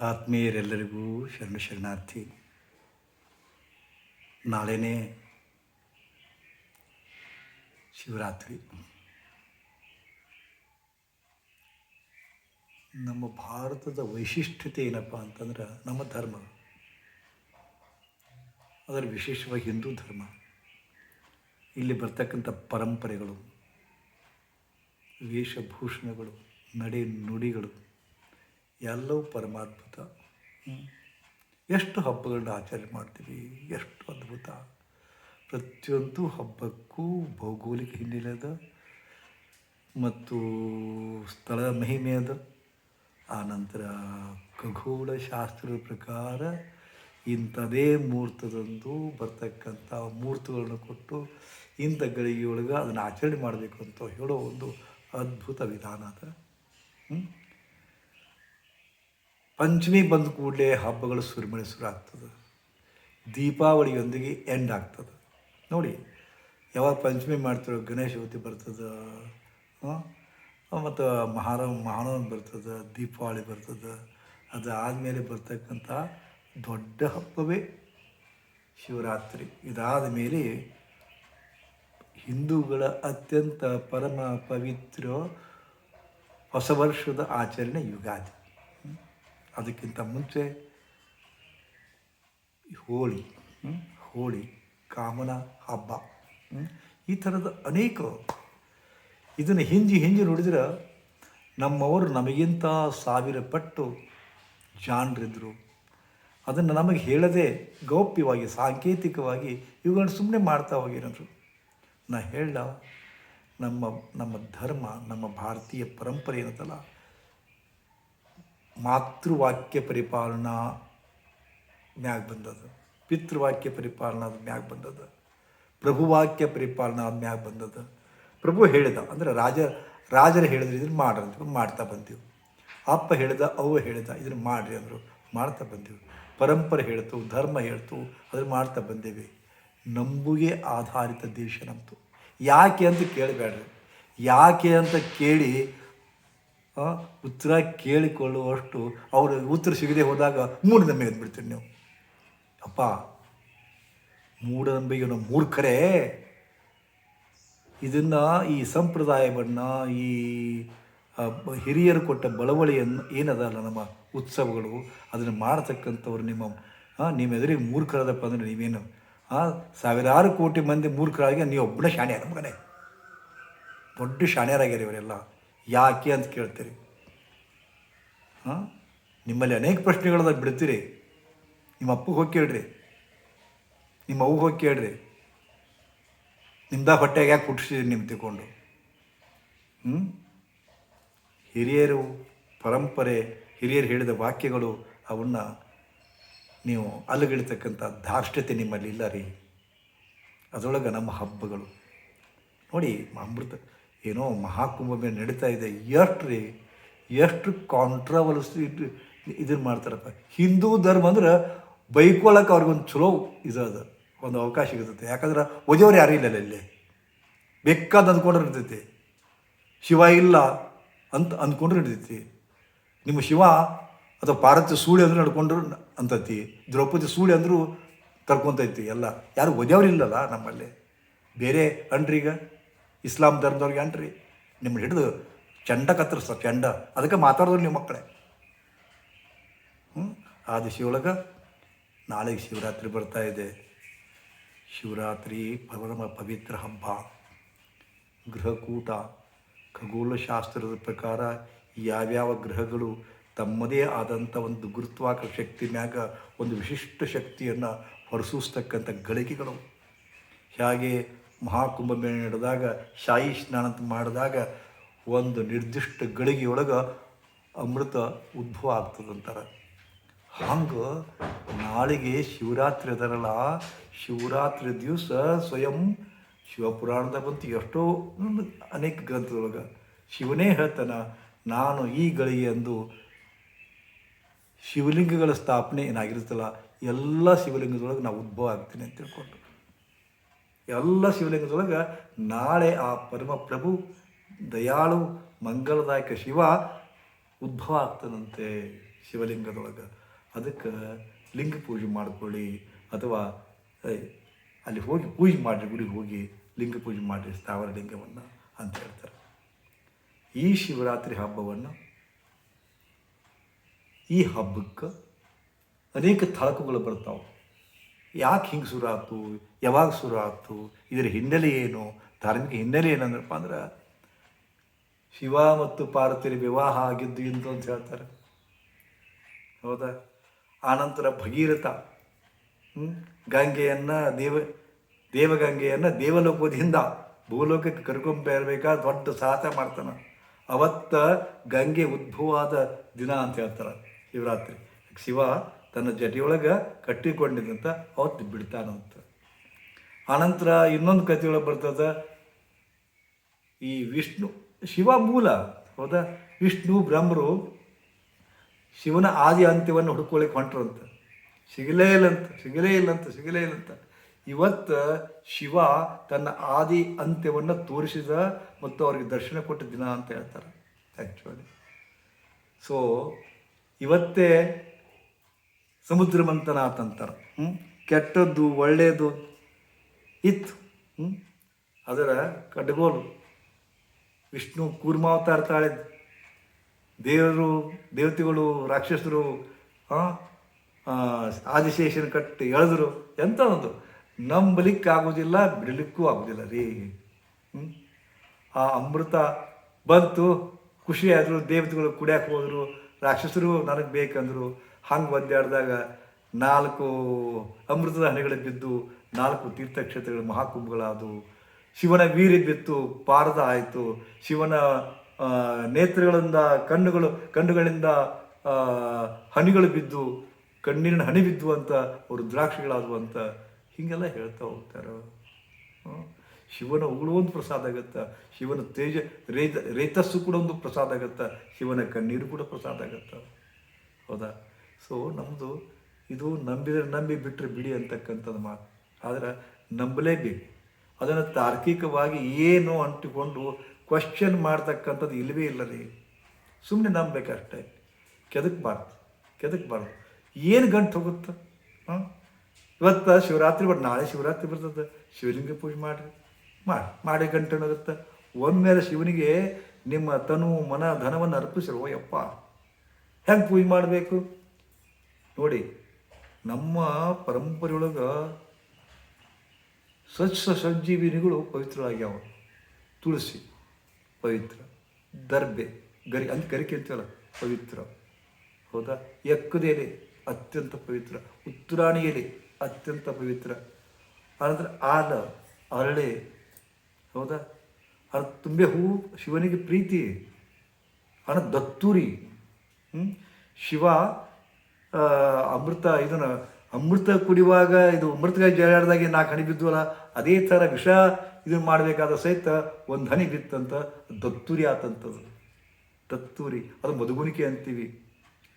ಆತ್ಮೀಯರೆಲ್ಲರಿಗೂ ಶರಣ ಶರಣಾರ್ಥಿ ನಾಳೆನೇ ಶಿವರಾತ್ರಿ. ನಮ್ಮ ಭಾರತದ ವೈಶಿಷ್ಟ್ಯತೆ ಏನಪ್ಪ ಅಂತಂದ್ರೆ ನಮ್ಮ ಧರ್ಮ. ಅದರ ವಿಶೇಷವಾಗಿ ಹಿಂದೂ ಧರ್ಮ. ಇಲ್ಲಿ ಬರ್ತಕ್ಕಂಥ ಪರಂಪರೆಗಳು, ವೇಷಭೂಷಣಗಳು, ನಡೆ ನುಡಿಗಳು ಎಲ್ಲವೂ ಪರಮಾದ್ಭುತ. ಎಷ್ಟು ಹಬ್ಬಗಳನ್ನ ಆಚರಣೆ ಮಾಡ್ತೀವಿ ಎಷ್ಟು ಅದ್ಭುತ. ಪ್ರತಿಯೊಂದು ಹಬ್ಬಕ್ಕೂ ಭೌಗೋಳಿಕ ಹಿನ್ನೆಲೆ ಅದ ಮತ್ತು ಸ್ಥಳ ಮಹಿಮೆ ಅದ. ಆನಂತರ ಖಗೋಳ ಶಾಸ್ತ್ರದ ಪ್ರಕಾರ ಇಂಥದೇ ಮುಹೂರ್ತದಂದು ಬರ್ತಕ್ಕಂಥ ಮುಹೂರ್ತಗಳನ್ನು ಕೊಟ್ಟು ಇಂಥ ಗಳಿಗೆಯೊಳಗೆ ಅದನ್ನು ಆಚರಣೆ ಮಾಡಬೇಕು ಅಂತ ಹೇಳೋ ಒಂದು ಅದ್ಭುತ ವಿಧಾನ ಅದ. ಹ್ಮ್? ಪಂಚಮಿ ಬಂದ ಕೂಡಲೇ ಹಬ್ಬಗಳು ಸುರಿಮಳೆ ಶುರು ಆಗ್ತದೆ. ದೀಪಾವಳಿಯೊಂದಿಗೆ ಎಂಡ್ ಆಗ್ತದೆ. ನೋಡಿ, ಯಾವಾಗ ಪಂಚಮಿ ಮಾಡ್ತಾರೋ ಗಣೇಶ ಚೌತಿ ಬರ್ತದೆ ಮತ್ತು ಮಹಾರ ಮಹಾನವಮಿ ಬರ್ತದೆ, ದೀಪಾವಳಿ ಬರ್ತದೆ, ಅದು ಆದಮೇಲೆ ಬರ್ತಕ್ಕಂಥ ದೊಡ್ಡ ಹಬ್ಬವೇ ಶಿವರಾತ್ರಿ. ಇದಾದ ಮೇಲೆ ಹಿಂದೂಗಳ ಅತ್ಯಂತ ಪರಮ ಪವಿತ್ರ ಹೊಸ ವರ್ಷದ ಆಚರಣೆ ಯುಗಾದಿ. ಅದಕ್ಕಿಂತ ಮುಂಚೆ ಹೋಳಿ ಹೋಳಿ, ಕಾಮನ ಹಬ್ಬ ಈ ಥರದ ಅನೇಕ ಇದನ್ನು ಹಿಂಜಿ ಹಿಂಜಿ ನೋಡಿದ್ರೆ ನಮ್ಮವರು ನಮಗಿಂತ ಸಾವಿರ ಪಟ್ಟು ಜಾಣರಿದ್ದರು ಅದನ್ನು ನಮಗೆ ಹೇಳದೆ ಗೌಪ್ಯವಾಗಿ, ಸಾಂಕೇತಿಕವಾಗಿ ಇವುಗಳನ್ನು ಸುಮ್ಮನೆ ಮಾಡ್ತಾ ಹೋಗಿರೋರು. ನಾ ಹೇಳ ನಮ್ಮ ನಮ್ಮ ಧರ್ಮ, ನಮ್ಮ ಭಾರತೀಯ ಪರಂಪರೆ ಏನತ್ತಲ್ಲ ಮಾತೃವಾಕ್ಯ ಪರಿಪಾಲನಾ ಮ್ಯಾಗ ಬಂದದ ಪಿತೃವಾಕ್ಯ ಪರಿಪಾಲನಾ ಮ್ಯಾಗ ಬಂದದ ಪ್ರಭುವಾಕ್ಯ ಪರಿಪಾಲನಾ ಮ್ಯಾಗ ಬಂದದ ಪ್ರಭು ಹೇಳಿದ, ಅಂದರೆ ರಾಜ, ರಾಜರು ಹೇಳಿದ್ರು, ಇದನ್ನು ಮಾಡ್ರಿ ಅಂತ ಮಾಡ್ತಾ ಬಂದೆವು. ಅಪ್ಪ ಹೇಳಿದ ಅವ ಹೇಳಿದ, ಇದನ್ನು ಮಾಡ್ರಿ ಅಂದರು, ಮಾಡ್ತಾ ಬಂದೆವು. ಪರಂಪರೆ ಹೇಳ್ತು, ಧರ್ಮ ಹೇಳ್ತು ಅದನ್ನು ಮಾಡ್ತಾ ಬಂದೇವೆ. ನಂಬುಗೆ ಆಧಾರಿತ ದೇಶ ನಮ್ಮದು ಯಾಕೆ ಅಂತ ಕೇಳಬೇಡ್ರಿ. ಯಾಕೆ ಅಂತ ಕೇಳಿ ಉತ್ತರ ಕೇಳಿಕೊಳ್ಳುವಷ್ಟು ಅವರು ಉತ್ತರ ಸಿಗದೆ ಹೋದಾಗ ಮೂಢನಂಬಿಕೆ ಅಂದ್ಬಿಡ್ತೀರಿ ನೀವು. ಅಪ್ಪ ಮೂಢನಂಬಿಕೆ ನಾವು ಮೂರ್ಖರೇ. ಇದನ್ನು ಈ ಸಂಪ್ರದಾಯವನ್ನು ಈ ಹಿರಿಯರು ಕೊಟ್ಟ ಬಳವಳಿಯನ್ನು ಏನದಲ್ಲ ನಮ್ಮ ಉತ್ಸವಗಳು, ಅದನ್ನು ಮಾಡತಕ್ಕಂಥವ್ರು ನಿಮ್ಮ ನಿಮ್ಮ ಎದುರಿಗೆ ಮೂರ್ಖರಾದಪ್ಪ ಅಂದರೆ ನೀವೇನು ಸಾವಿರಾರು ಕೋಟಿ ಮಂದಿ ಮೂರ್ಖರಾಗಿ ನೀವು ಒಬ್ಬನೇ ಶಾಣೆ ಮಗನೇ. ದೊಡ್ಡ ಶಾಣ್ಯರಾಗ್ಯಾರ ಇವರೆಲ್ಲ. ಯಾಕೆ ಅಂತ ಕೇಳ್ತೀರಿ? ಹಾಂ? ನಿಮ್ಮಲ್ಲಿ ಅನೇಕ ಪ್ರಶ್ನೆಗಳದಾಗ ಬಿಡ್ತೀರಿ. ನಿಮ್ಮ ಅಪ್ಪಗೆ ಹೋಗಿ ಕೇಳ್ರಿ. ನಿಮ್ಮ ಅವ್ಗೆ ಹೋಗಿ ಕೇಳ್ರಿ. ನಿಮ್ದ ಹೊಟ್ಟೆಗೆ ಯಾಕೆ ಹುಟ್ಟಿಸಿದ್ರಿ ನಿಮ್ಮ ತಿಳ್ಕೊಂಡು? ಹ್ಞೂ ಹಿರಿಯರು, ಪರಂಪರೆ, ಹಿರಿಯರು ಹೇಳಿದ ವಾಕ್ಯಗಳು, ಅವನ್ನ ನೀವು ಅಲ್ಲಗಿಡ್ತಕ್ಕಂಥ ಧಾರ್ಷ್ಟ್ಯತೆ ನಿಮ್ಮಲ್ಲಿ ಇಲ್ಲ ರೀ. ಅದರೊಳಗೆ ನಮ್ಮ ಹಬ್ಬಗಳು. ನೋಡಿ, ಅಮೃತ ಏನೋ ಮಹಾಕುಂಭಮೇಳ ನಡೀತಾ ಇದೆ. ಎಷ್ಟು ರೀ ಎಷ್ಟು ಕಾಂಟ್ರವಲ್ಸ್ ಇಟ್ಟು ಇದನ್ನು ಮಾಡ್ತಾರಪ್ಪ. ಹಿಂದೂ ಧರ್ಮ ಅಂದ್ರೆ ಬೈಕೊಳಕ್ಕೆ ಅವ್ರಿಗೊಂದು ಚಲೋ ಇದು ಅದು ಒಂದು ಅವಕಾಶ ಇರ್ತೈತೆ ಯಾಕಂದ್ರೆ ಒಜೆಯವ್ರು ಯಾರೂ ಇಲ್ಲ ಇಲ್ಲಿ ಬೇಕಾದ ಅಂದ್ಕೊಂಡ್ರೆ ಇರ್ತೈತಿ ಶಿವ ಇಲ್ಲ ಅಂತ ಅಂದ್ಕೊಂಡ್ರೆ ನಡೀತೈತಿ ನಿಮ್ಮ ಶಿವ ಅಥವಾ ಪಾರ್ವತಿ ಸೂಳಿ ಅಂದ್ರೆ ನಡ್ಕೊಂಡ್ರು ಅಂತತಿ. ದ್ರೌಪದಿ ಸೂಳಿ ಅಂದರೂ ತರ್ಕೊತೈತಿ ಎಲ್ಲ. ಯಾರು ಒದೆಯವ್ರು ಇಲ್ಲಲ್ಲ ನಮ್ಮಲ್ಲಿ. ಬೇರೆ ಅನ್ರೀಗ ಇಸ್ಲಾಂ ಧರ್ಮದವ್ರಿಗೆ ಏನ್ರಿ ನಿಮ್ಮ ಹಿಡಿದು ಚಂಡ ಕತ್ತರಿಸ್ತ ಚಂಡ. ಅದಕ್ಕೆ ಮಾತಾಡೋದು ನಿಮ್ಮ ಮಕ್ಕಳೇ. ಹ್ಞೂ ಆ ದಿಶೆಯೊಳಗೆ ನಾಳೆಗೆ ಶಿವರಾತ್ರಿ ಬರ್ತಾ ಇದೆ. ಶಿವರಾತ್ರಿ ಪರಮ ಪವಿತ್ರ ಹಬ್ಬ. ಗೃಹಕೂಟ. ಖಗೋಳಶಾಸ್ತ್ರದ ಪ್ರಕಾರ ಯಾವ್ಯಾವ ಗ್ರಹಗಳು ತಮ್ಮದೇ ಆದಂಥ ಒಂದು ಗುರುತ್ವಾಕ ಶಕ್ತಿ ಮ್ಯಾಗ ಒಂದು ವಿಶಿಷ್ಟ ಶಕ್ತಿಯನ್ನು ಹೊರಸೂಸ್ತಕ್ಕಂಥ ಗಳಿಕೆಗಳು. ಹೇಗೆ ಮಹಾಕುಂಭಮೇಳ ನಡೆದಾಗ ಶಾಹಿ ಸ್ನಾನ ಅಂತ ಮಾಡಿದಾಗ ಒಂದು ನಿರ್ದಿಷ್ಟ ಗಳಿಗೆಯೊಳಗೆ ಅಮೃತ ಉದ್ಭವ ಆಗ್ತದಂತಾರೆ ಹಂಗೆ ನಾಳೆಗೆ ಶಿವರಾತ್ರಿ ಅದರಲ್ಲ, ಶಿವರಾತ್ರಿ ದಿವಸ ಸ್ವಯಂ ಶಿವಪುರಾಣದಾಗ ಬಂತು ಎಷ್ಟೋ ಅನೇಕ ಗ್ರಂಥದೊಳಗೆ. ಶಿವನೇ ಹೇಳ್ತಾನೆ, ನಾನು ಈ ಗಳಿಗೆ ಎಂದು ಶಿವಲಿಂಗಗಳ ಸ್ಥಾಪನೆ ಏನಾಗಿರ್ತಲ್ಲ ಎಲ್ಲ ಶಿವಲಿಂಗದೊಳಗೆ ನಾವು ಉದ್ಭವ ಆಗ್ತೀನಿ ಅಂತ ತಿಳ್ಕೊಂಡು. ಎಲ್ಲ ಶಿವಲಿಂಗದೊಳಗೆ ನಾಳೆ ಆ ಪರಮಪ್ರಭು ದಯಾಳು ಮಂಗಳದಾಯಕ ಶಿವ ಉದ್ಭವ ಆಗ್ತಾನಂತೆ ಶಿವಲಿಂಗದೊಳಗೆ. ಅದಕ್ಕೆ ಲಿಂಗ ಪೂಜೆ ಮಾಡ್ಕೊಳ್ಳಿ ಅಥವಾ ಅಲ್ಲಿ ಹೋಗಿ ಪೂಜೆ ಮಾಡಿರಿ, ಗುಡಿಗೆ ಹೋಗಿ ಲಿಂಗ ಪೂಜೆ ಮಾಡಿರಿ ಸ್ಥಾವರ ಲಿಂಗವನ್ನು ಅಂತ ಹೇಳ್ತಾರೆ. ಈ ಶಿವರಾತ್ರಿ ಹಬ್ಬವನ್ನು, ಈ ಹಬ್ಬಕ್ಕೆ ಅನೇಕ ಥಳಕಗಳು ಬರ್ತಾವೆ. ಯಾಕೆ ಹಿಂಗೆ ಶುರು ಆಯ್ತು? ಯಾವಾಗ ಶುರು ಆಯ್ತು? ಇದರ ಹಿನ್ನೆಲೆ ಏನು? ಧಾರ್ಮಿಕ ಹಿನ್ನೆಲೆ ಏನಂದ್ರಪ್ಪ ಅಂದ್ರೆ, ಶಿವ ಮತ್ತು ಪಾರ್ವತಿಯ ವಿವಾಹ ಆಗಿದ್ದು ಇಂದು ಅಂತ ಹೇಳ್ತಾರೆ. ಹೌದಾ? ಆನಂತರ ಭಗೀರಥ? ಗಂಗೆಯನ್ನು ದೇವ, ದೇವಗಂಗೆಯನ್ನು ದೇವಲೋಕದಿಂದ ಭೂಲೋಕಕ್ಕೆ ಕರ್ಕೊಂಬರ್ಬೇಕಾದ ದೊಡ್ಡ ಸಾಹಸ ಮಾಡ್ತಾನೆ. ಅವತ್ತ ಗಂಗೆ ಉದ್ಭವವಾದ ದಿನ ಅಂತ ಹೇಳ್ತಾರೆ. ಶಿವರಾತ್ರಿ. ಶಿವ ತನ್ನ ಜಟಿಯೊಳಗೆ ಕಟ್ಟಿಕೊಂಡಿದ್ದಂತ ಅವತ್ತು ಬಿಡ್ತಾನಂತ. ಆನಂತರ ಇನ್ನೊಂದು ಕಥೆಯೊಳಗೆ ಬರ್ತದೆ, ಈ ವಿಷ್ಣು, ಶಿವ ಮೂಲ, ಹೌದಾ? ವಿಷ್ಣು ಬ್ರಹ್ಮರು ಶಿವನ ಆದಿ ಅಂತ್ಯವನ್ನು ಹುಡ್ಕೊಳ್ಳಿಕ್ಕೆ ಹೊಂಟ್ರಂತ. ಸಿಗಲೇ ಇಲ್ಲಂತ ಸಿಗಲೇ ಇಲ್ಲಂತ ಸಿಗಲೇ ಇಲ್ಲಂತ. ಇವತ್ತು ಶಿವ ತನ್ನ ಆದಿ ಅಂತ್ಯವನ್ನು ತೋರಿಸಿದ ಮತ್ತು ಅವರಿಗೆ ದರ್ಶನ ಕೊಟ್ಟ ದಿನ ಅಂತ ಹೇಳ್ತಾರೆ ಆ್ಯಕ್ಚುಲಿ ಸೊ ಇವತ್ತೇ ಸಮುದ್ರ ಮಂಥನ ಆತಂತಾರೆ ಹ್ಞೂ ಕೆಟ್ಟದ್ದು, ಒಳ್ಳೆಯದು ಇತ್ತು. ಹ್ಞೂ ಅದರ ಕಡ್ಗೋಲು. ವಿಷ್ಣು ಕೂರ್ಮಾವತಾರ ತಾಳಿದ್ದು. ದೇವರು, ದೇವತೆಗಳು, ರಾಕ್ಷಸರು ಆದಿಶೇಷನ ಕಟ್ಟಿ ಎಳೆದ್ರು. ಎಂಥ ಒಂದು ನಂಬಲಿಕ್ಕೆ ಆಗೋದಿಲ್ಲ ಬಿಡಲಿಕ್ಕೂ ಆಗೋದಿಲ್ಲ ರೀ? ಆ ಅಮೃತ ಬಂತು, ಖುಷಿಯಾದರು, ದೇವತೆಗಳು ಕುಡಿಯಕ್ಕೆ ಹೋದರು, ರಾಕ್ಷಸರು ನನಗೆ ಬೇಕಂದರು. ಹಂಗೆ ಒದ್ದಾಡಿದಾಗ ನಾಲ್ಕು ಅಮೃತದ ಹನಿಗಳು ಬಿದ್ದು, ನಾಲ್ಕು ತೀರ್ಥಕ್ಷೇತ್ರಗಳು ಮಹಾಕುಂಭಗಳಾದವು. ಶಿವನ ವೀರ್ಯ ಬಿತ್ತು, ಪಾರದ ಆಯಿತು. ಶಿವನ ನೇತ್ರಗಳಿಂದ ಕಣ್ಣುಗಳು, ಕಣ್ಣುಗಳಿಂದ ಹನಿಗಳು ಬಿದ್ದು ಕಣ್ಣಿನ ಹನಿ ಬಿದ್ದು ಅಂತ ಅವರು ದ್ರಾಕ್ಷಿಗಳಾದವು ಅಂತ ಹೀಗೆಲ್ಲ ಹೇಳ್ತಾ ಹೋಗ್ತಾರೆ? ಶಿವನ ಉಗುಳು ಒಂದು ಪ್ರಸಾದ ಆಗತ್ತೆ. ಶಿವನ ತೇಜ, ರೈತ, ರೈತಸ್ಸು ಕೂಡ ಒಂದು ಪ್ರಸಾದ ಆಗತ್ತೆ. ಶಿವನ ಕಣ್ಣೀರು ಕೂಡ ಪ್ರಸಾದ ಆಗತ್ತೆ. ಹೌದಾ? ಸೊ ನಮ್ಮದು ಇದು ನಂಬಿದರೆ ನಂಬಿ ಬಿಟ್ಟರೆ ಬಿಡಿ ಅಂತಕ್ಕಂಥದ್ದು ಮಾತು. ಆದರೆ ನಂಬಲೇಬೇಕು. ಅದನ್ನು ತಾರ್ಕಿಕವಾಗಿ ಏನು ಅಂಟಿಕೊಂಡು ಕ್ವಶನ್ ಮಾಡ್ತಕ್ಕಂಥದ್ದು ಇಲ್ಲವೇ ಇಲ್ಲ ರೀ ಸುಮ್ಮನೆ ನಂಬಬೇಕಷ್ಟೇ ಕೆದಕ್ಬಾರ್ದು ಕೆದಕ್ಬಾರ್ದು ಏನು ಗಂಟು ಹೋಗುತ್ತೆ? ಹಾಂ? ಇವತ್ತು ಶಿವರಾತ್ರಿ ಬಟ್ ನಾಳೆ ಶಿವರಾತ್ರಿ ಬರ್ತದೆ. ಶಿವಲಿಂಗ ಪೂಜೆ ಮಾಡಿರಿ. ಮಾಡಿ ಮಾಡಿ ಗಂಟೆ ಹೋಗುತ್ತೆ ಒಮ್ಮೆಲೆ ಶಿವನಿಗೆ ನಿಮ್ಮ ತನು ಮನ ಧನವನ್ನು ಅರ್ಪಿಸಿರೋ, ಯಪ್ಪ, ಹೆಂಗೆ ಪೂಜೆ ಮಾಡಬೇಕು? ನೋಡಿ, ನಮ್ಮ ಪರಂಪರೆಯೊಳಗೆ ಸ್ವಚ್ಛ ಸಂಜೀವಿನಿಗಳು ಪವಿತ್ರರಾಗ್ಯಾವ ತುಳಸಿ ಪವಿತ್ರ, ದರ್ಬೆ, ಗರಿ ಅಂತ ಗರಿಕೆ ಕೇಳ್ತೀವಲ್ಲ, ಪವಿತ್ರ. ಹೌದಾ? ಎಕ್ಕದ ಎಲೆ ಅತ್ಯಂತ ಪವಿತ್ರ, ಉತ್ತರಾಣಿ ಎಲೆ ಅತ್ಯಂತ ಪವಿತ್ರ. ಆನಂತರ ಆಲ, ಅರಳೆ, ಹೌದಾ? ಅರ್ ತುಂಬೆ ಹೂವು ಶಿವನಿಗೆ ಪ್ರೀತಿ. ಅಣ್ಣ ದತ್ತೂರಿ? ಶಿವ ಅಮೃತ, ಇದನ್ನ ಅಮೃತ ಕುಡಿಯುವಾಗ ಇದು ಅಮೃತಕಾಯಿ ಜಗಾಡ್ದಾಗ ನಾಲ್ಕು ಹನಿ ಬಿದ್ದುವಲ್ಲ ಅದೇ ಥರ ವಿಷ ಇದನ್ನು ಮಾಡಬೇಕಾದ ಸಹಿತ ಒಂದು ಹನಿ ಬಿತ್ತಂತ, ದತ್ತೂರಿ ಆತಂತದು. ದತ್ತೂರಿ, ಅದು ಮಧುಗುಣಿಕೆ ಅಂತೀವಿ.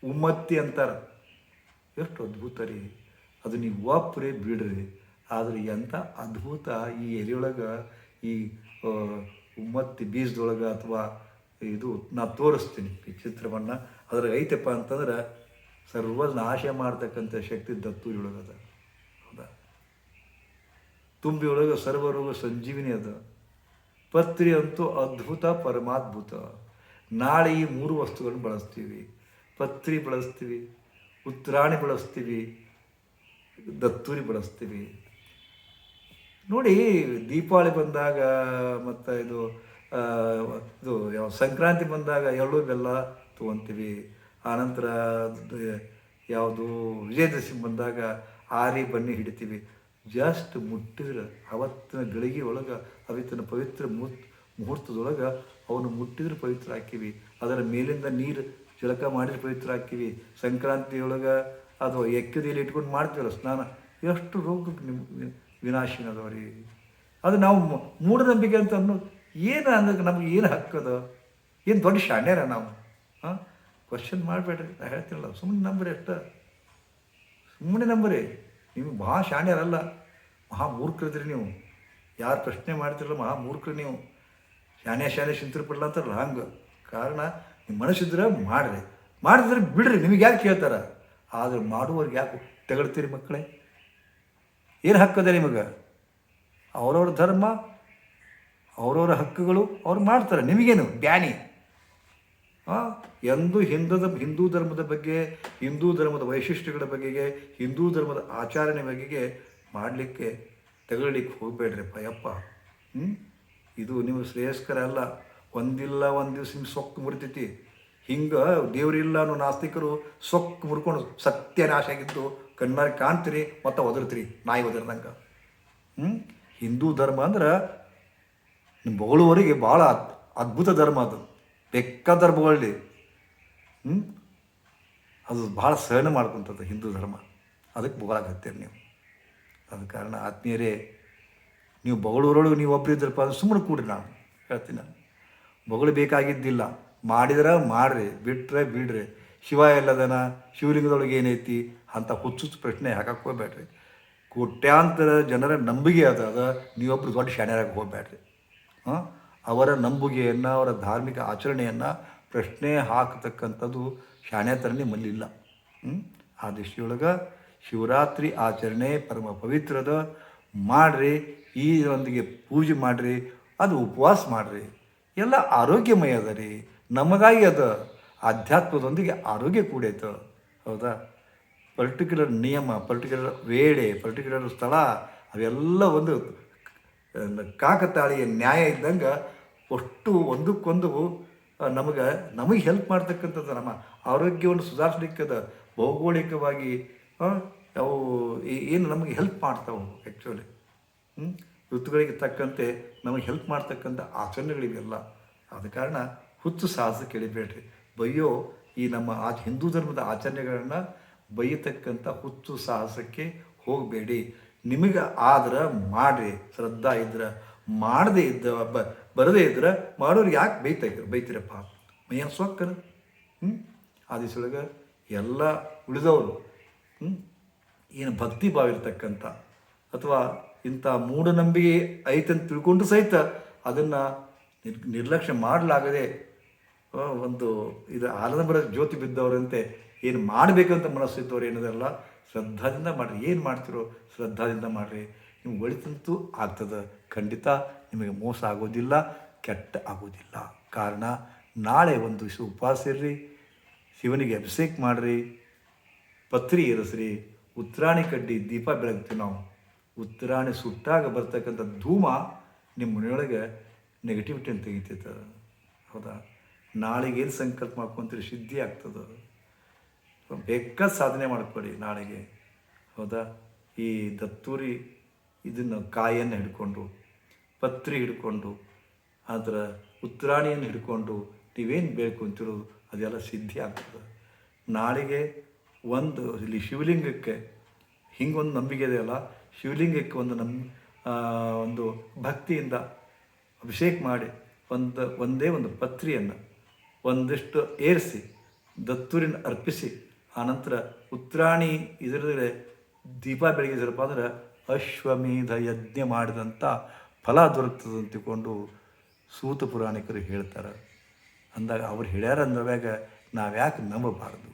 ಉಮ್ಮತ್ತಿ ಅಂತಾರೆ. ಎಷ್ಟು ಅದ್ಭುತ ರೀ. ಅದು ನೀವು ಒಪ್ಪರೆ ಬಿಡ್ರಿ. ಆದರೆ ಎಂಥ ಅದ್ಭುತ ಈ ಎಲೆಯೊಳಗೆ, ಈ ಉಮ್ಮತ್ತಿ ಬೀಜದೊಳಗೆ ಅಥವಾ ಇದು ನಾ ತೋರಿಸ್ತೀನಿ ಈ ಚಿತ್ರವನ್ನು. ಅದ್ರಾಗ ಐತಪ್ಪ ಅಂತಂದ್ರೆ ಸರ್ವ ನಾಶ ಮಾಡ್ತಕ್ಕಂಥ ಶಕ್ತಿ ದತ್ತು ಇಳಗದ ಹೌದಾ? ಸರ್ವ ಸರ್ವರೋಗ ಸಂಜೀವಿನಿ ಅದ. ಪತ್ರಿ ಅಂತೂ ಅದ್ಭುತ, ಪರಮಾದ್ಭುತ. ನಾಳೆ ಈ ಮೂರು ವಸ್ತುಗಳನ್ನು ಬಳಸ್ತೀವಿ. ಪತ್ರಿ ಬಳಸ್ತೀವಿ, ಉತ್ತರಾಣಿ ಬಳಸ್ತೀವಿ, ದತ್ತೂರಿ ಬಳಸ್ತೀವಿ. ನೋಡಿ, ದೀಪಾವಳಿ ಬಂದಾಗ ಮತ್ತು ಇದು ಇದು ಯಾವ ಸಂಕ್ರಾಂತಿ ಬಂದಾಗ ಎಳ್ಳು ಬೆಲ್ಲ ತೊಗೊತೀವಿ. ಆನಂತರ ಯಾವುದು ವಿಜಯದಶಮಿ ಬಂದಾಗ ಆರಿ ಬನ್ನಿ ಹಿಡಿತೀವಿ. ಜಸ್ಟ್ ಮುಟ್ಟಿದ್ರೆ, ಅವತ್ತಿನ ಗಳಿಗೆ ಒಳಗೆ ಅವತ್ತಿನ ಪವಿತ್ರ ಮುಹೂರ್ತ ಮುಹೂರ್ತದೊಳಗೆ ಅವನು ಮುಟ್ಟಿದ್ರೆ ಪವಿತ್ರ ಹಾಕಿವಿ. ಅದರ ಮೇಲಿಂದ ನೀರು ಜಳಕ ಮಾಡಿದ್ರೆ ಪವಿತ್ರ ಹಾಕಿವಿ. ಸಂಕ್ರಾಂತಿಯೊಳಗೆ ಅಥವಾ ಎಕ್ಕದಲ್ಲಿ ಇಟ್ಕೊಂಡು ಮಾಡ್ತೀವಲ್ಲ ಸ್ನಾನ, ಎಷ್ಟು ರೋಗಕ್ಕೆ ನಿಮ್ಮ ವಿನಾಶಿನ ರೀ. ಅದು ನಾವು ಮೂಢನಂಬಿಕೆ ಅಂತ ಅನ್ನೋದು, ಏನು ಅಂದಾಗ ನಮ್ಗೆ ಏನು ಹಕ್ಕದ? ಏನು ದೊಡ್ಡ ಶಾಣ್ಯರ ನಾವು, ಹಾಂ? ಕ್ವಶನ್ ಮಾಡಬೇಡ್ರಿ, ನಾ ಹೇಳ್ತೀನಲ್ಲ ಸುಮ್ಮನೆ ನಂಬರಿ ಅಷ್ಟ. ಸುಮ್ಮನೆ ನಂಬರಿ, ನೀವು ಮಹಾ ಶಾಣ್ಯರಲ್ಲ, ಮಹಾ ಮೂರ್ಖರಿದ್ರಿ ನೀವು. ಯಾರು ಪ್ರಶ್ನೆ ಮಾಡ್ತಿರಲ್ಲ, ಮಹಾ ಮೂರ್ಖರು ನೀವು. ಶಾಣೆ ಶಾಣೆ ಶಿಂತರು ಪಡಲ ಅಂತಾರಲ್ಲ, ಹಂಗೆ. ಕಾರಣ ನಿಮ್ಮ ಮನಸ್ಸಿದ್ರೆ ಮಾಡಿರಿ. ಮಾಡಿದ್ರೆ ಬಿಡ್ರಿ, ನಿಮಗೆ ಯಾಕೆ ಕೇಳ್ತಾರೆ? ಆದ್ರೆ ಮಾಡುವವ್ರಿಗೆ ಯಾಕೆ ತೆಗಳ್ತೀರಿ ಮಕ್ಕಳೇ? ಏನು ಹಕ್ಕದೆ ನಿಮಗೆ? ಅವರವ್ರ ಧರ್ಮ, ಅವರವರ ಹಕ್ಕುಗಳು ಅವ್ರು ಮಾಡ್ತಾರೆ. ನಿಮಗೇನು? ಬ್ಯಾನಿ ಎಂದು ಹಿಂದದ, ಹಿಂದೂ ಧರ್ಮದ ಬಗ್ಗೆ, ಹಿಂದೂ ಧರ್ಮದ ವೈಶಿಷ್ಟ್ಯಗಳ ಬಗೆಗೆ, ಹಿಂದೂ ಧರ್ಮದ ಆಚರಣೆ ಬಗೆಗೆ ಮಾಡಲಿಕ್ಕೆ ತಗೊಳ್ಳಿಕ್ಕೆ ಹೋಗಬೇಡ್ರಿಪ್ಪ ಯಪ್ಪ ಹ್ಞೂ ಇದು ನೀವು ಶ್ರೇಯಸ್ಕರ ಅಲ್ಲ. ಒಂದಿಲ್ಲ, ಒಂದು ದಿವಸ ನಿಮ್ಗೆ ಸೊಕ್ಕು ಮುರಿತೈತಿ. ಹಿಂಗೆ ದೇವರಿಲ್ಲ ಅನ್ನೋ ನಾಸ್ತಿಕರು ಸೊಕ್ಕು ಮುರ್ಕೊಂಡು ಸತ್ಯನಾಶ ಆಗಿದ್ದು ಕಣ್ಣಾರೆ ಕಾಣ್ತೀರಿ, ಮತ್ತು ಒದರ್ತೀರಿ, ನಾಯಿ ಒದರ್ದಂಗೆ. ಹ್ಞೂ ಹಿಂದೂ ಧರ್ಮ ಅಂದ್ರೆ ನಿಮ್ಮ ಬಗಳುವರಿಗೆ ಭಾಳ ಅದ್ಭುತ ಧರ್ಮ ಅದು. ಬೆಕ್ಕ ಧರ್ಮಗಳಲ್ಲಿ ಹ್ಞೂ ಅದು ಭಾಳ ಸಹನೆ ಮಾಡ್ಕೊಂತದ್ದು ಹಿಂದೂ ಧರ್ಮ. ಅದಕ್ಕೆ ಬೊಗಳಾಗತ್ತೀರಿ ನೀವು. ಅದ ಕಾರಣ ಆತ್ಮೀಯರೇ, ನೀವು ಬಗಳೂರೊಳಗೆ ನೀವು ಒಬ್ಬರು ಇದ್ರಪ್ಪ ಅಂದ್ರೆ ಸುಮ್ಮನೆ ಕೂಡ್ರಿ ನಾನು. ಹೇಳ್ತೀನಿ ನಾನು. ಬೊಗಳು ಬೇಕಾಗಿದ್ದಿಲ್ಲ. ಮಾಡಿದ್ರೆ ಮಾಡ್ರಿ ಬಿಟ್ಟರೆ ಬಿಡ್ರಿ. ಶಿವ ಎಲ್ಲದನ, ಶಿವಲಿಂಗದೊಳಗೆ ಏನೈತಿ ಅಂತ ಹುಚ್ಚು ಪ್ರಶ್ನೆ ಹಾಕಕ್ಕೆ ಹೋಗ್ಬೇಡ್ರಿ. ಕೋಟ್ಯಾಂತರ ಜನರ ನಂಬಿಕೆ ಅದ ಅದ ನೀವೊಬ್ಬರು ದೊಡ್ಡ ಶಾಣ್ಯರಾಗಿ ಹೋಗ್ಬೇಡ್ರಿ. ಹಾಂ ಅವರ ನಂಬುಗೆಯನ್ನು, ಅವರ ಧಾರ್ಮಿಕ ಆಚರಣೆಯನ್ನು ಪ್ರಶ್ನೆ ಹಾಕತಕ್ಕಂಥದ್ದು ಶಾಣ್ಯತರನೇ ಮಲ್ಲಿಲ್ಲ? ಆ ದೃಷ್ಟಿಯೊಳಗೆ ಶಿವರಾತ್ರಿ ಆಚರಣೆ ಪರಮ ಪವಿತ್ರದ ಮಾಡ್ರಿ ಈ ಒಂದಿಗೆ ಪೂಜೆ ಮಾಡಿರಿ, ಅದು ಉಪವಾಸ ಮಾಡಿರಿ. ಎಲ್ಲ ಆರೋಗ್ಯಮಯ ಅದ ರೀ ನಮಗಾಗಿ ಅದ. ಆಧ್ಯಾತ್ಮದೊಂದಿಗೆ ಆರೋಗ್ಯ ಕೂಡೈತ. ಹೌದಾ? ಪರ್ಟಿಕ್ಯುಲರ್ ನಿಯಮ, ಪರ್ಟಿಕ್ಯುಲರ್ ವೇಳೆ, ಪರ್ಟಿಕ್ಯುಲರ್ ಸ್ಥಳ, ಅವೆಲ್ಲ ಒಂದು ಕಾಕತಾಳೀಯ ನ್ಯಾಯ ಇದ್ದಂಗೆ ಅಷ್ಟು ಒಂದಕ್ಕೊಂದು ನಮಗೆ ನಮಗೆ ಹೆಲ್ಪ್ ಮಾಡ್ತಕ್ಕಂಥದ್ದು ನಮ್ಮ ಆರೋಗ್ಯವನ್ನು ಸುಧಾರಿಸ್ಲಿಕ್ಕದ ಭೌಗೋಳಿಕವಾಗಿ ಅವು ಏನು ನಮಗೆ ಹೆಲ್ಪ್ ಮಾಡ್ತಾವೆ ಆ್ಯಕ್ಚುಲಿ ಋತುಗಳಿಗೆ ತಕ್ಕಂತೆ ನಮಗೆ ಹೆಲ್ಪ್ ಮಾಡ್ತಕ್ಕಂಥ ಆಚರಣೆಗಳಿವೆಲ್ಲ. ಆದ ಕಾರಣ ಹುಚ್ಚು ಸಾಹಸ ಕೇಳಿಬೇಡ್ರಿ. ಬಯ್ಯೋ, ಈ ನಮ್ಮ ಆ ಹಿಂದೂ ಧರ್ಮದ ಆಚರಣೆಗಳನ್ನು ಬೈಯತಕ್ಕಂಥ ಹುಚ್ಚು ಸಾಹಸಕ್ಕೆ ಹೋಗಬೇಡಿ. ನಿಮಗೆ ಆದ್ರೆ ಮಾಡ್ರಿ, ಶ್ರದ್ಧಾ ಇದ್ರೆ ಮಾಡದೇ ಇದ್ದ ಬ, ಬರದೇ ಇದ್ರೆ ಮಾಡೋರು ಯಾಕೆ ಬೈತಾಯಿದ್ರು ಬೈತೀರಪ್ಪ? ಮೈಯ ಸೊಕ್ಕನ ಹ್ಞೂ ಆ ದಿವಸೊಳಗೆ ಎಲ್ಲ ಉಳಿದವರು ಹ್ಞೂ ಏನು ಭಕ್ತಿ ಭಾವ ಇರ್ತಕ್ಕಂಥ ಅಥವಾ ಇಂಥ ಮೂಢನಂಬಿಕೆ ಐತಂತ ತಿಳ್ಕೊಂಡು ಸಹಿತ ಅದನ್ನು ನಿರ್, ನಿರ್ಲಕ್ಷ್ಯ ಮಾಡಲಾಗದೆ ಒಂದು ಇದು ಆಲದಂಬರ ಜ್ಯೋತಿ ಬಿದ್ದವರಂತೆ ಏನು ಮಾಡಬೇಕಂತ ಮನಸ್ಸಿದ್ದವ್ರು ಏನದಲ್ಲ ಶ್ರದ್ಧಾದಿಂದ ಮಾಡಿರಿ. ಏನು ಮಾಡ್ತಿರೋ ಶ್ರದ್ಧಾದಿಂದ ಮಾಡಿರಿ. ನಿಮ್ಗೆ ಒಳಿತಂತೂ ಆಗ್ತದೆ. ಖಂಡಿತ ನಿಮಗೆ ಮೋಸ ಆಗೋದಿಲ್ಲ, ಕೆಟ್ಟ ಆಗೋದಿಲ್ಲ. ಕಾರಣ, ನಾಳೆ ಒಂದು ದಿವಸ ಉಪವಾಸ ಇರ್ರಿ, ಶಿವನಿಗೆ ಅಭಿಷೇಕ ಮಾಡಿರಿ, ಪತ್ರಿ ಏರಿಸ್ರಿ ಉತ್ತರಾಣಿ ಕಡ್ಡಿ ದೀಪ ಬೆಳಗ್ತೀವಿ ನಾವು. ಉತ್ತರಾಣಿ ಸುಟ್ಟಾಗ ಬರ್ತಕ್ಕಂಥ ಧೂಮ ನಿಮ್ಮ ಮನೆಯೊಳಗೆ ನೆಗೆಟಿವಿಟಿಯನ್ನು ತೆಗಿತೈತೆ. ಹೌದಾ? ನಾಳೆಗೇನು ಸಂಕಲ್ಪ ಮಾಡ್ಕೊಂತೀರಿ? ಸಿದ್ಧಿ ಆಗ್ತದೆ. ಬೇಕಾದ ಸಾಧನೆ ಮಾಡ್ಕೊಳ್ಳಿ. ನಾಳೆಗೆ ಹೌದಾ? ಈ ದತ್ತೂರಿ ಇದನ್ನು ಕಾಯನ್ನು ಹಿಡ್ಕೊಂಡು, ಪತ್ರಿ ಹಿಡ್ಕೊಂಡು, ಅದರ ಉತ್ತರಾಣಿಯನ್ನು ಹಿಡ್ಕೊಂಡು ನೀವೇನು ಬೇಡ್ಕೊಂತಿರೋ ಅದೆಲ್ಲ ಸಿದ್ಧಿ ಆಗ್ತದೆ. ನಾಳೆಗೆ ಒಂದು ಇಲ್ಲಿ ಶಿವಲಿಂಗಕ್ಕೆ ಹಿಂಗೊಂದು ನಂಬಿಕೆ ಇದೆಯಲ್ಲ ಶಿವಲಿಂಗಕ್ಕೆ ಒಂದು ನಮ್ಮ ಒಂದು ಭಕ್ತಿಯಿಂದ ಅಭಿಷೇಕ ಮಾಡಿ ಒಂದು, ಒಂದೇ ಒಂದು ಪತ್ರಿಯನ್ನು ಒಂದಿಷ್ಟು ಏರಿಸಿ, ದತ್ತೂರಿನ ಅರ್ಪಿಸಿ ಆನಂತರ ಉತ್ತರಾಣಿ ಇದರದ್ರೆ ದೀಪ ಬೆಳಗಿದ್ರಪ್ಪ ಅಂದ್ರೆ ಅಶ್ವಮೇಧ ಯಜ್ಞ ಮಾಡಿದಂಥ ಫಲ ದೊರಕ್ತದೆ ಅಂತ ತಿಳ್ಕೊಂಡು ಸೂತ ಪುರಾಣಿಕರು ಹೇಳ್ತಾರೆ. ಅಂದಾಗ ಅವ್ರು ಹೇಳ್ಯಾರ ಅಂದಾಗ ನಾವು ಯಾಕೆ ನಂಬಬಾರ್ದು?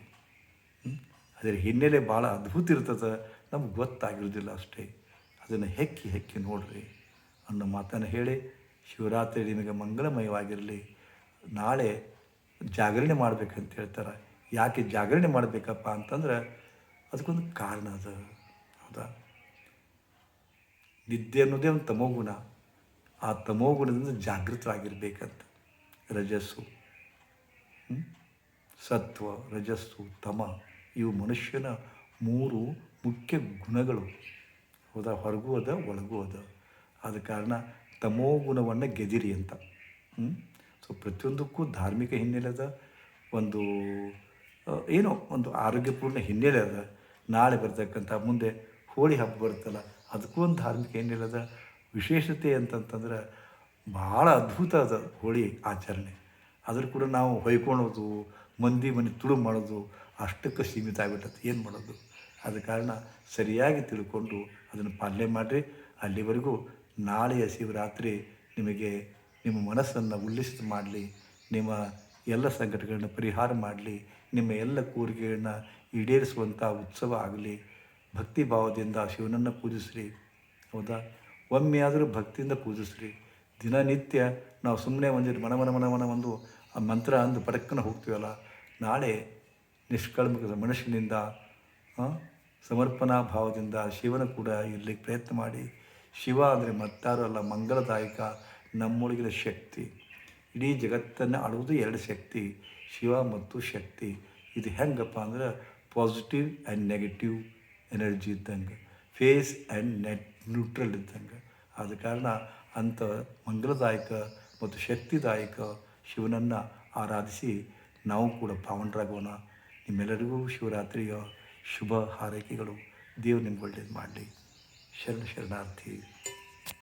ಅದರ ಹಿನ್ನೆಲೆ ಭಾಳ ಅದ್ಭುತ ಇರ್ತದೆ. ನಮ್ಗೆ ಗೊತ್ತಾಗಿರೋದಿಲ್ಲ ಅಷ್ಟೇ. ಅದನ್ನು ಹೆಕ್ಕಿ ಹೆಕ್ಕಿ ನೋಡ್ರಿ ಅನ್ನೋ ಮಾತನ್ನು ಹೇಳಿ ಶಿವರಾತ್ರಿ ನಿಮಗೆ ಮಂಗಳಮಯವಾಗಿರಲಿ, ನಾಳೆ ಜಾಗರಣೆ ಮಾಡ್ಬೇಕಂತ ಹೇಳ್ತಾರೆ. ಯಾಕೆ ಜಾಗರಣೆ ಮಾಡಬೇಕಪ್ಪ ಅಂತಂದ್ರೆ ಅದಕ್ಕೊಂದು ಕಾರಣ ಅದ. ಹೌದಾ? ನಿದ್ದೆ ಅನ್ನೋದೇ ಒಂದು ತಮೋಗುಣ. ಆ ತಮೋಗುಣದಿಂದ ಜಾಗೃತವಾಗಿರ್ಬೇಕಂತ ರಜಸ್ಸು? ಸತ್ವ, ರಜಸ್ಸು, ತಮ ಇವು ಮನುಷ್ಯನ ಮೂರು ಮುಖ್ಯ ಗುಣಗಳು. ಹೌದಾ? ಹೊರಗೂ ಅದ, ಒಳಗೂ ಅದ. ಆದ ಕಾರಣ ತಮೋಗುಣವನ್ನು ಗೆದಿರಿ ಅಂತ. ಸೊ ಪ್ರತಿಯೊಂದಕ್ಕೂ ಧಾರ್ಮಿಕ ಹಿನ್ನೆಲೆದ ಒಂದು ಏನೋ ಒಂದು ಆರೋಗ್ಯಪೂರ್ಣ ಹಿನ್ನೆಲೆ ಅದ. ನಾಳೆ ಬರ್ತಕ್ಕಂಥ ಮುಂದೆ ಹೋಳಿ ಹಬ್ಬ ಬರುತ್ತಲ್ಲ, ಅದಕ್ಕೂ ಒಂದು ಧಾರ್ಮಿಕ ಹಿನ್ನೆಲೆ ಅದ. ವಿಶೇಷತೆ ಅಂತಂತಂದ್ರೆ ಭಾಳ ಅದ್ಭುತ ಅದ ಹೋಳಿ ಆಚರಣೆ. ಅದ್ರ ಕೂಡ ನಾವು ಹೊಯ್ಕೊಳೋದು, ಮಂದಿ ಮನೆ ತುಳು ಮಾಡೋದು ಅಷ್ಟಕ್ಕೆ ಸೀಮಿತ ಆಗಿಬಿಟ್ಟದ ಏನು ಮಾಡೋದು? ಆದ ಕಾರಣ ಸರಿಯಾಗಿ ತಿಳ್ಕೊಂಡು ಅದನ್ನು ಪಾಲನೆ ಮಾಡಿರಿ. ಅಲ್ಲಿವರೆಗೂ ನಾಳೆಯ ಶಿವರಾತ್ರಿ ನಿಮಗೆ ನಿಮ್ಮ ಮನಸ್ಸನ್ನು ಉಲ್ಲಿಸಿತ ಮಾಡಲಿ, ನಿಮ್ಮ ಎಲ್ಲ ಸಂಕಟಗಳನ್ನು ಪರಿಹಾರ ಮಾಡಲಿ. ನಿಮ್ಮ ಎಲ್ಲ ಕೋರಿಕೆಗಳನ್ನ ಈಡೇರಿಸುವಂಥ ಉತ್ಸವ ಆಗಲಿ, ಭಕ್ತಿ ಭಾವದಿಂದ ಶಿವನನ್ನು ಪೂಜಿಸ್ರಿ. ಹೌದಾ? ಒಮ್ಮೆ ಆದರೂ ಭಕ್ತಿಯಿಂದ ಪೂಜಿಸ್ರಿ. ದಿನನಿತ್ಯ ನಾವು ಸುಮ್ಮನೆ ಒಂದಿಟ್ಟು ಮನ ಮನ ಮನ ಮನ ಒಂದು ಆ ಮಂತ್ರ ಅಂದು ಪಡಕ್ಕನ ಹೋಗ್ತೀವಲ್ಲ, ನಾಳೆ ನಿಷ್ಕಳಮಕ ಮನುಷ್ಯನಿಂದ ಸಮರ್ಪಣಾ ಭಾವದಿಂದ ಶಿವನ ಕೂಡ ಇರಲಿಕ್ಕೆ ಪ್ರಯತ್ನ ಮಾಡಿ. ಶಿವ ಅಂದರೆ ಮತ್ತಾರು ಅಲ್ಲ ಮಂಗಲದಾಯಕ ನಮ್ಮೊಳಗಿನ ಶಕ್ತಿ. ಇಡೀ ಜಗತ್ತನ್ನು ಆಡುವುದು ಎರಡು ಶಕ್ತಿ. ಶಿವ ಮತ್ತು ಶಕ್ತಿ. ಇದು ಹೆಂಗಪ್ಪ ಅಂದ್ರೆ ಪಾಸಿಟಿವ್ ಆ್ಯಂಡ್ ನೆಗೆಟಿವ್ ಎನರ್ಜಿ ಇದ್ದಂಗೆ. ಫೇಸ್ ಆ್ಯಂಡ್ ನೆಟ್ ನ್ಯೂಟ್ರಲ್ ಇದ್ದಂಗೆ. ಆದ ಕಾರಣ ಅಂಥ ಮಂಗಲದಾಯಕ ಮತ್ತು ಶಕ್ತಿದಾಯಕ ಶಿವನನ್ನು ಆರಾಧಿಸಿ ನಾವು ಕೂಡ ಪಾವನರಾಗೋಣ. ನಿಮ್ಮೆಲ್ಲರಿಗೂ ಶಿವರಾತ್ರಿಯ ಶುಭ ಹಾರೈಕೆಗಳು. ದೇವರು ನಿಮ್ಗೆ ಒಳ್ಳೇದು ಮಾಡಲಿ. ಶರಣ ಶರಣಾರ್ಥಿ.